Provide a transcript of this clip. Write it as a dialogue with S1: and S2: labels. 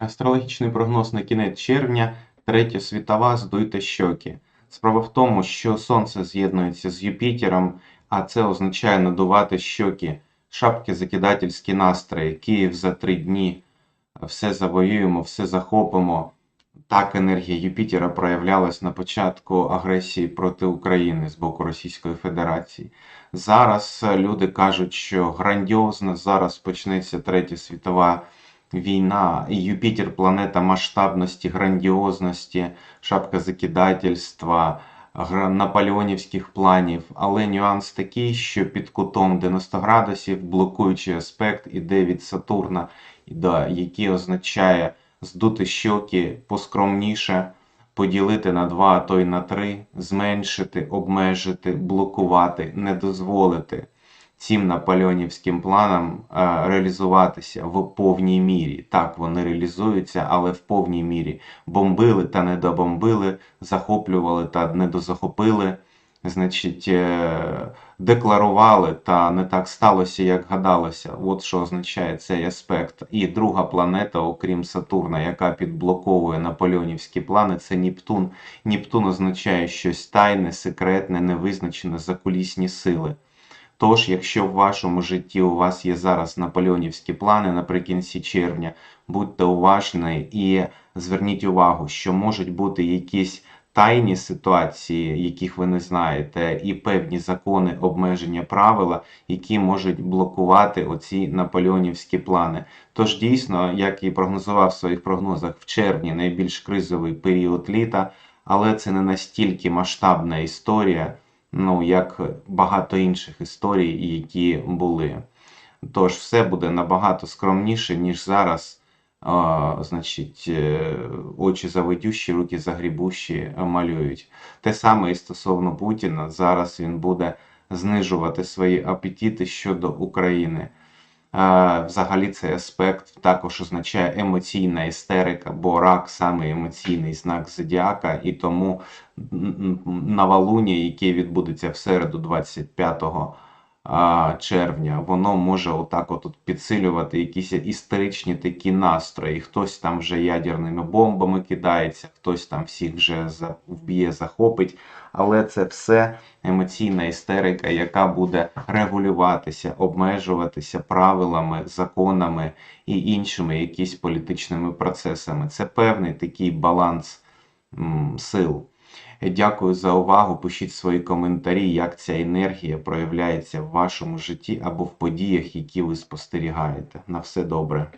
S1: Астрологічний прогноз на кінець червня, третя світова, здуйте щоки. Справа в тому, що Сонце з'єднується з Юпітером, а це означає надувати щоки, шапки закидательські настрої, Київ за три дні, все завоюємо, все захопимо. Так енергія Юпітера проявлялась на початку агресії проти України з боку Російської Федерації. Зараз люди кажуть, що грандіозно зараз почнеться третя світова війна. І Юпітер планета масштабності, грандіозності, шапка закидательства, наполеонівських планів. Але нюанс такий, що під кутом 90 градусів блокуючий аспект іде від Сатурна, який означає здути щоки поскромніше, поділити на два, а то й на три, зменшити, обмежити, блокувати, не дозволити цим наполеонівським планам е, реалізуватися в повній мірі. Так, вони реалізуються, але в повній мірі. Бомбили та не добомбили, захоплювали та не дозахопили. Значить, е, декларували, та не так сталося, як гадалося. От що означає цей аспект. І друга планета, окрім Сатурна, яка підблоковує наполеонівські плани, це Нептун. Нептун означає щось тайне, секретне, невизначене, закулісні сили. Тож, якщо в вашому житті у вас є зараз наполеонівські плани наприкінці червня, будьте уважні і зверніть увагу, що можуть бути якісь тайні ситуації, яких ви не знаєте, і певні закони обмеження правила, які можуть блокувати оці наполеонівські плани. Тож дійсно, як і прогнозував в своїх прогнозах, в червні найбільш кризовий період літа, але це не настільки масштабна історія, ну як багато інших історій, які були. Тож все буде набагато скромніше, ніж зараз. А, значить, е, очі завидющі, руки загрібущі малюють. Те саме і стосовно Путіна. Зараз він буде знижувати свої апетити щодо України. Взагалі цей аспект також означає емоційна істерика, бо рак саме емоційний знак зодіака, і тому новолуння, яке відбудеться в середу 25 а, червня, воно може отак от, підсилювати якісь істеричні такі настрої. Хтось там вже ядерними бомбами кидається, хтось там всіх вже вб'є, захопить. Але це все емоційна істерика, яка буде регулюватися, обмежуватися правилами, законами і іншими якісь політичними процесами. Це певний такий баланс м, сил. Дякую за увагу. Пишіть свої коментарі, як ця енергія проявляється в вашому житті або в подіях, які ви спостерігаєте. На все добре.